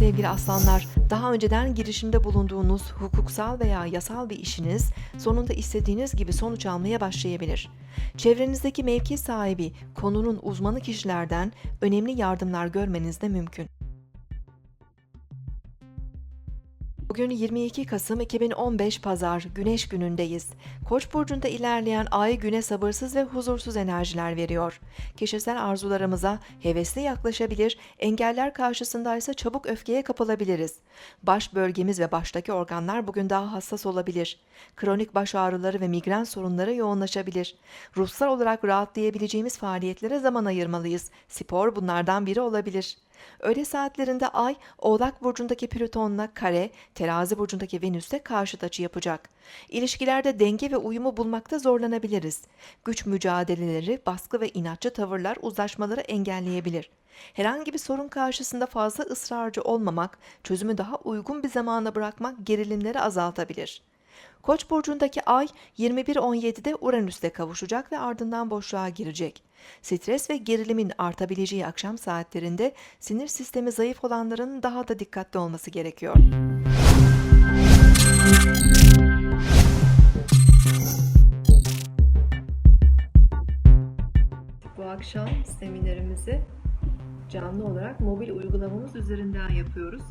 sevgili aslanlar. Daha önceden girişimde bulunduğunuz hukuksal veya yasal bir işiniz sonunda istediğiniz gibi sonuç almaya başlayabilir. Çevrenizdeki mevki sahibi, konunun uzmanı kişilerden önemli yardımlar görmeniz de mümkün. Bugün 22 Kasım 2015 Pazar, Güneş günündeyiz. Koç burcunda ilerleyen ay güne sabırsız ve huzursuz enerjiler veriyor. Kişisel arzularımıza hevesli yaklaşabilir, engeller karşısında ise çabuk öfkeye kapılabiliriz. Baş bölgemiz ve baştaki organlar bugün daha hassas olabilir. Kronik baş ağrıları ve migren sorunları yoğunlaşabilir. Ruhsal olarak rahatlayabileceğimiz faaliyetlere zaman ayırmalıyız. Spor bunlardan biri olabilir. Öğle saatlerinde Ay, Oğlak Burcu'ndaki Plüton'la kare, Terazi Burcu'ndaki Venüs'te karşıt açı yapacak. İlişkilerde denge ve uyumu bulmakta zorlanabiliriz. Güç mücadeleleri, baskı ve inatçı tavırlar uzlaşmaları engelleyebilir. Herhangi bir sorun karşısında fazla ısrarcı olmamak, çözümü daha uygun bir zamana bırakmak gerilimleri azaltabilir. Koç burcundaki ay 21.17'de Uranüs'te kavuşacak ve ardından boşluğa girecek. Stres ve gerilimin artabileceği akşam saatlerinde sinir sistemi zayıf olanların daha da dikkatli olması gerekiyor. Bu akşam seminerimizi canlı olarak mobil uygulamamız üzerinden yapıyoruz.